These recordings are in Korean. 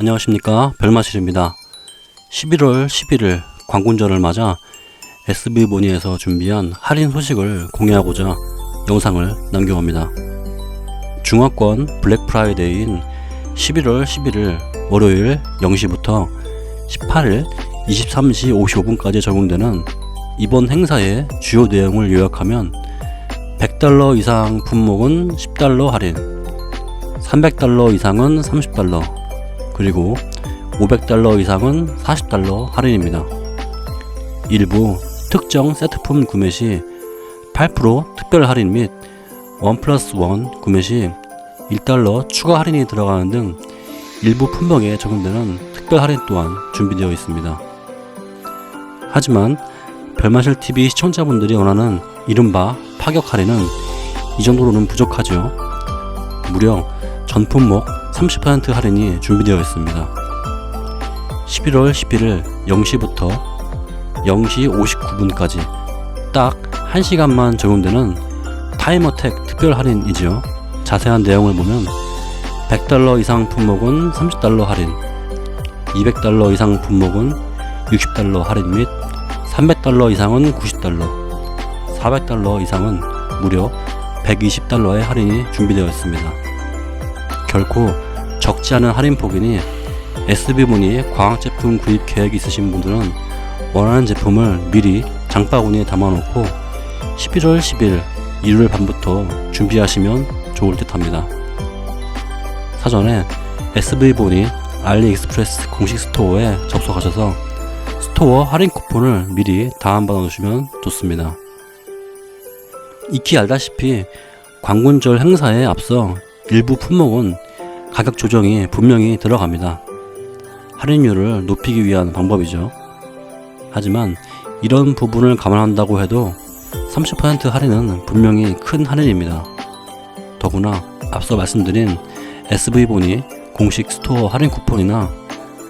안녕하십니까? 별마실입니다. 11월 11일 광군절을 맞아 SB모니에서 준비한 할인 소식을 공유하고자 영상을 남겨봅니다. 중화권 블랙프라이데이인 11월 11일 월요일 0시부터 18일 23시 55분까지 적용되는 이번 행사의 주요 내용을 요약하면 100달러 이상 품목은 10달러 할인 300달러 이상은 30달러 그리고 500달러 이상은 40달러 할인입니다. 일부 특정 세트품 구매 시 8% 특별 할인 및원 플러스 원 구매 시 1달러 추가 할인이 들어가는 등 일부 품목에 적용되는 특별 할인 또한 준비되어 있습니다. 하지만 별마실 TV 시청자분들이 원하는 이른바 파격 할인은 이 정도로는 부족하죠. 무려 전 품목 30% 할인이 준비되어 있습니다. 11월 11일 0시부터 0시 59분까지 딱 1시간만 적용되는 타임어택 특별 할인이지요. 자세한 내용을 보면 100달러 이상 품목은 30달러 할인, 200달러 이상 품목은 60달러 할인 및 300달러 이상은 90달러, 400달러 이상은 무려 120달러의 할인이 준비되어 있습니다. 결코 적지 않은 할인 폭이니 SB문의 광학 제품 구입 계획 있으신 분들은 원하는 제품을 미리 장바구니에 담아놓고 11월 10일 일요일 밤부터 준비하시면 좋을 듯 합니다. 사전에 SB본이 알리익스프레스 공식 스토어에 접속하셔서 스토어 할인 쿠폰을 미리 다운받아 놓으시면 좋습니다. 익히 알다시피 광군절 행사에 앞서 일부 품목은 가격 조정이 분명히 들어갑니다. 할인율을 높이기 위한 방법이죠. 하지만 이런 부분을 감안한다고 해도 30% 할인은 분명히 큰 할인입니다. 더구나 앞서 말씀드린 SV본이 공식 스토어 할인 쿠폰이나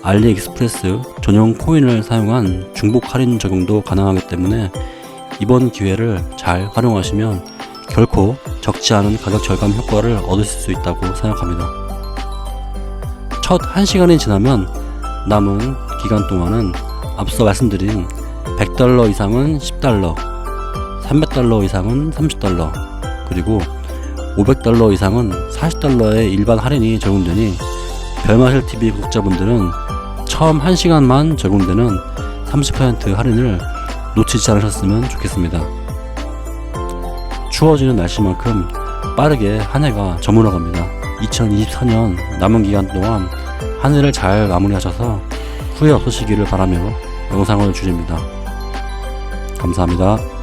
알리익스프레스 전용 코인을 사용한 중복 할인 적용도 가능하기 때문에 이번 기회를 잘 활용하시면 결코 적지 않은 가격 절감 효과를 얻으실 수 있다고 생각합니다. 첫 1시간이 지나면 남은 기간 동안은 앞서 말씀드린 100달러 이상은 10달러, 300달러 이상은 30달러, 그리고 500달러 이상은 40달러의 일반 할인이 적용되니 별마실 TV 구독자분들은 처음 1시간만 적용되는 30% 할인을 놓치지 않으셨으면 좋겠습니다. 추워지는 날씨만큼 빠르게 한 해가 저물어갑니다. 2024년 남은 기간 동안 한 해를 잘 마무리하셔서 후회 없으시기를 바라며 영상을 줄입니다. 감사합니다.